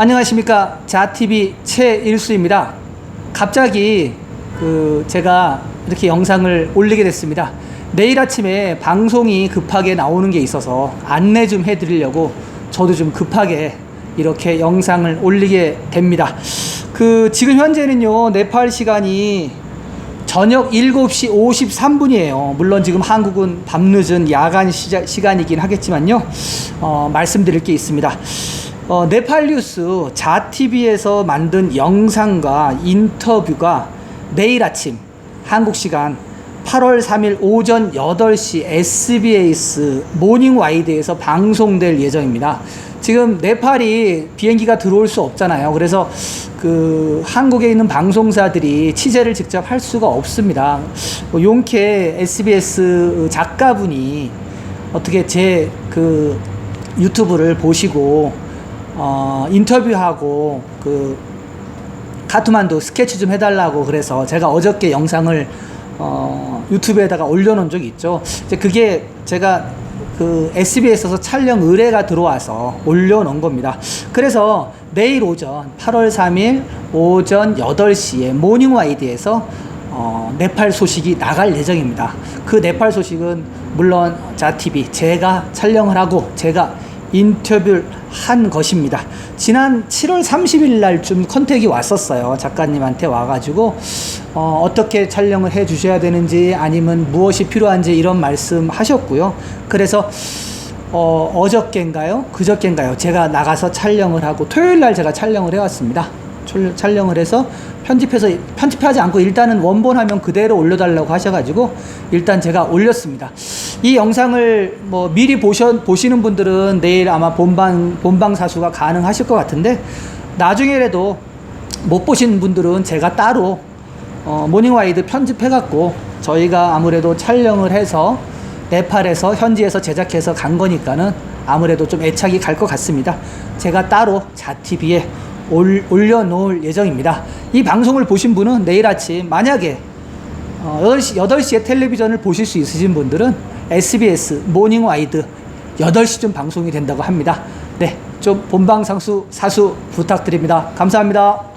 안녕하십니까 자TV 최일수입니다. 갑자기 그 제가 이렇게 영상을 올리게 됐습니다. 내일 아침에 방송이 급하게 나오는 게 있어서 안내 좀 해드리려고 저도 좀 급하게 이렇게 영상을 올리게 됩니다. 그 지금 현재는요 네팔 시간이 저녁 7시 53분이에요. 물론 지금 한국은 밤늦은 야간 시자, 시간이긴 하겠지만요. 어, 말씀드릴 게 있습니다. 어, 네팔 뉴스 자TV에서 만든 영상과 인터뷰가 내일 아침 한국 시간 8월 3일 오전 8시 SBS 모닝 와이드에서 방송될 예정입니다. 지금 네팔이 비행기가 들어올 수 없잖아요. 그래서 그 한국에 있는 방송사들이 취재를 직접 할 수가 없습니다. 뭐 용케 SBS 작가분이 어떻게 제 그 유튜브를 보시고 어, 인터뷰하고 그 카트만두 스케치 좀 해달라고 그래서 제가 어저께 영상을 어, 유튜브에다가 올려놓은 적이 있죠. 이제 그게 제가 그 SBS에서 촬영 의뢰가 들어와서 올려놓은 겁니다. 그래서 내일 오전 8월 3일 오전 8시에 모닝와이드에서 어, 네팔 소식이 나갈 예정입니다. 그 네팔 소식은 물론 자TV 제가 촬영을 하고 제가 인터뷰를 한 것입니다. 지난 7월 30일 날쯤 컨택이 왔었어요. 작가님한테 와가지고 어, 어떻게 촬영을 해 주셔야 되는지 아니면 무엇이 필요한지 이런 말씀 하셨고요. 그래서 어, 어저께인가요? 그저께인가요? 제가 나가서 촬영을 하고 토요일 날 제가 촬영을 해왔습니다. 촬- 촬영을 해서 편집해서 편집하지 않고 일단은 원본 화면 그대로 올려달라고 하셔가지고 일단 제가 올렸습니다. 이 영상을 뭐 미리 보셔, 보시는 분들은 내일 아마 본방 본방 사수가 가능하실 것 같은데 나중에라도 못 보신 분들은 제가 따로 어, 모닝와이드 편집해갖고 저희가 아무래도 촬영을 해서 네팔에서 현지에서 제작해서 간 거니까는 아무래도 좀 애착이 갈 것 같습니다. 제가 따로 자TV에 올, 올려놓을 예정입니다. 이 방송을 보신 분은 내일 아침 만약에 어, 8시, 8시에 텔레비전을 보실 수 있으신 분들은 SBS 모닝 와이드 8시쯤 방송이 된다고 합니다. 네, 좀 본방 상수 사수 부탁드립니다. 감사합니다.